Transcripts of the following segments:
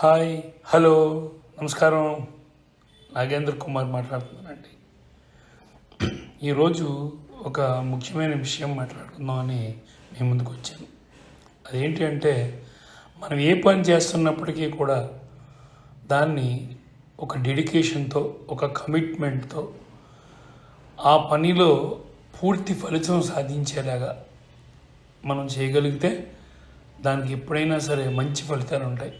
Hi hello నమస్కారం. నాగేంద్ర కుమార్ మాట్లాడుతున్నానండి. ఈరోజు ఒక ముఖ్యమైన విషయం మాట్లాడుకుందామని మీ ముందుకు వచ్చాను. అదేంటి అంటే మనం ఏ పని చేస్తున్నప్పటికీ కూడా దాన్ని ఒక డెడికేషన్తో ఒక కమిట్మెంట్తో ఆ పనిలో పూర్తి ఫలితం సాధించేలాగా మనం చేయగలిగితే దానికి ఎప్పుడైనా సరే మంచి ఫలితాలు ఉంటాయి.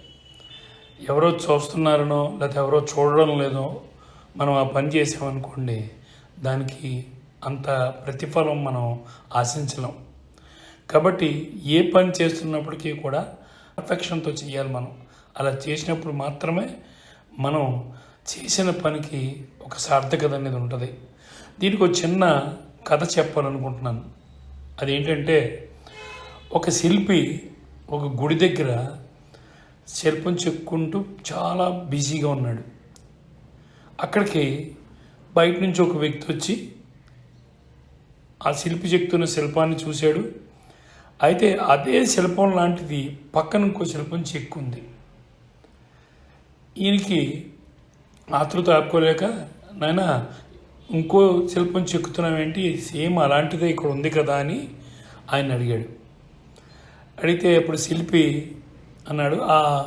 ఎవరో చూస్తున్నారనో లేకపోతే ఎవరో చూడడం లేదో మనం ఆ పని చేసామనుకోండి దానికి అంత ప్రతిఫలం మనం ఆశించలేం. కాబట్టి ఏ పని చేస్తున్నప్పటికీ కూడా పర్ఫెక్షన్తో చేయాలి మనం. అలా చేసినప్పుడు మాత్రమే మనం చేసిన పనికి ఒక సార్థకత అనేది ఉంటుంది. దీనికి ఒక చిన్న కథ చెప్పాలనుకుంటున్నాను. అదేంటంటే ఒక శిల్పి ఒక గుడి దగ్గర శిల్పం చెక్కుంటూ చాలా బిజీగా ఉన్నాడు. అక్కడికి బయట నుంచి ఒక వ్యక్తి వచ్చి ఆ శిల్పి చెక్కుతున్న శిల్పాన్ని చూశాడు. అయితే అదే శిల్పం లాంటిది పక్కన ఇంకో శిల్పం చెక్కుంది. ఈయనకి ఆతృత ఆపుకోలేక నాయన ఇంకో శిల్పం చెక్కుతున్నామేంటి సేమ్ అలాంటిదే ఇక్కడ ఉంది కదా అని ఆయన అడిగాడు. అడిగితే అప్పుడు శిల్పి అన్నాడు. ఆ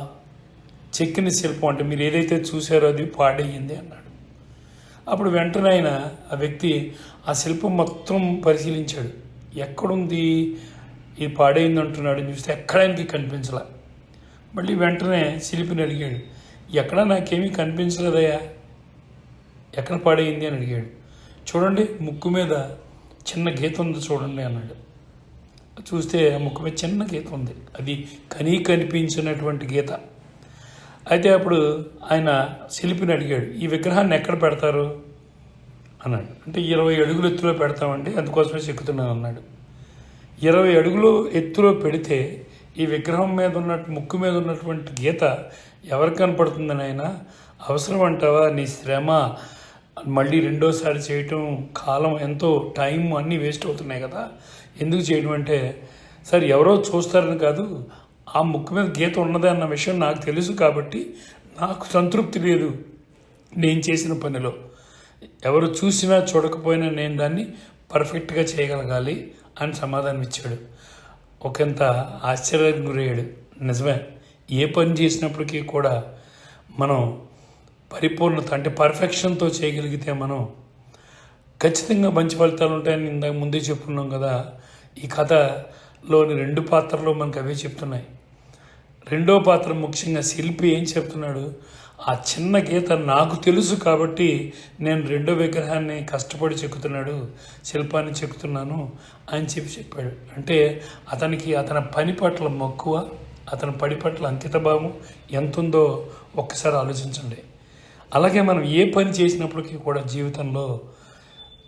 చెక్కిన శిల్పం అంటే మీరు ఏదైతే చూసారో అది పాడయ్యింది అన్నాడు. అప్పుడు వెంటనే ఆయన ఆ వ్యక్తి ఆ శిల్పం మొత్తం పరిశీలించాడు. ఎక్కడుంది? ఇది పాడైంది అంటున్నాడు. అని చూస్తే ఎక్కడానికి కనిపించలే. మళ్ళీ వెంటనే శిల్పిని అడిగాడు. ఎక్కడ? నాకేమీ కనిపించలేదయ్యా. ఎక్కడ పాడైంది అని అడిగాడు. చూడండి ముక్కు మీద చిన్న గీత ఉంది చూడండి అన్నాడు. చూస్తే ఆ చిన్న గీత ఉంది. అది కనీ కనిపించినటువంటి గీత. అయితే అప్పుడు ఆయన శిల్పిని అడిగాడు ఈ విగ్రహాన్ని ఎక్కడ పెడతారు? అన్నాడు. అంటే ఇరవై అడుగులు ఎత్తులో పెడతామండి అందుకోసమే చెక్కుతున్నాను అన్నాడు. ఇరవై అడుగులు ఎత్తులో పెడితే ఈ విగ్రహం మీద ఉన్న ముక్కు మీద ఉన్నటువంటి గీత ఎవరికి కనపడుతుందని ఆయన అవసరం అంటావా? నీ శ్రమ. మళ్ళీ రెండోసారి చేయటం కాలం ఎంతో టైం అన్నీ వేస్ట్ అవుతున్నాయి కదా. ఎందుకు చేయడం అంటే సరే ఎవరో చూస్తారని కాదు ఆ ముక్కు మీద గీత ఉన్నది అన్న విషయం నాకు తెలుసు కాబట్టి నాకు సంతృప్తి లేదు నేను చేసిన పనిలో. ఎవరు చూసినా చూడకపోయినా నేను దాన్ని పర్ఫెక్ట్గా చేయగలగాలి అని సమాధానం ఇచ్చాడు. ఒకంత ఆశ్చర్యానికి గురయ్యాడు. నిజమే ఏ పని చేసినప్పటికీ కూడా మనం పరిపూర్ణత అంటే పర్ఫెక్షన్తో చేయగలిగితే మనం ఖచ్చితంగా మంచి ఫలితాలు ఉంటాయని ఇందాక ముందే చెప్పుకున్నాం కదా. ఈ కథలోని రెండు పాత్రలు మనకు అవే చెప్తున్నాయి. రెండో పాత్ర ముఖ్యంగా శిల్పి ఏం చెప్తున్నాడు? ఆ చిన్న గీత నాకు తెలుసు కాబట్టి నేను రెండో విగ్రహాన్ని కష్టపడి చెక్కుతున్నాడు శిల్పాన్ని చెక్కుతున్నాను అని చెప్పి చెప్పాడు. అంటే అతనికి అతని పని పట్ల మక్కువ అతని పని పట్ల అంకితభావం ఎంత ఉందో ఒక్కసారి ఆలోచించండి. అలాగే మనం ఏ పని చేసినప్పటికీ కూడా జీవితంలో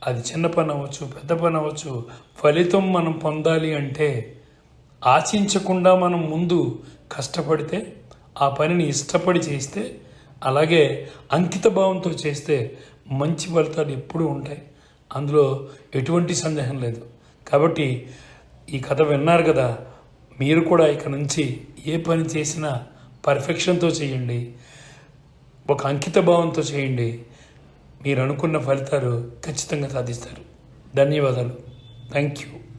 అది చిన్న పని అవ్వచ్చు పెద్ద పని అవ్వచ్చు ఫలితం మనం పొందాలి అంటే ఆశించకుండా మనం ముందు కష్టపడితే ఆ పనిని ఇష్టపడి చేస్తే అలాగే అంకిత భావంతో చేస్తే మంచి ఫలితాలు ఎప్పుడూ ఉంటాయి. అందులో ఎటువంటి సందేహం లేదు. కాబట్టి ఈ కథ విన్నారు కదా మీరు కూడా ఇక నుంచి ఏ పని చేసినా పర్ఫెక్షన్తో చేయండి ఒక అంకిత భావంతో చేయండి మీరు అనుకున్న ఫలితాలు ఖచ్చితంగా సాధిస్తారు. ధన్యవాదాలు. Thank you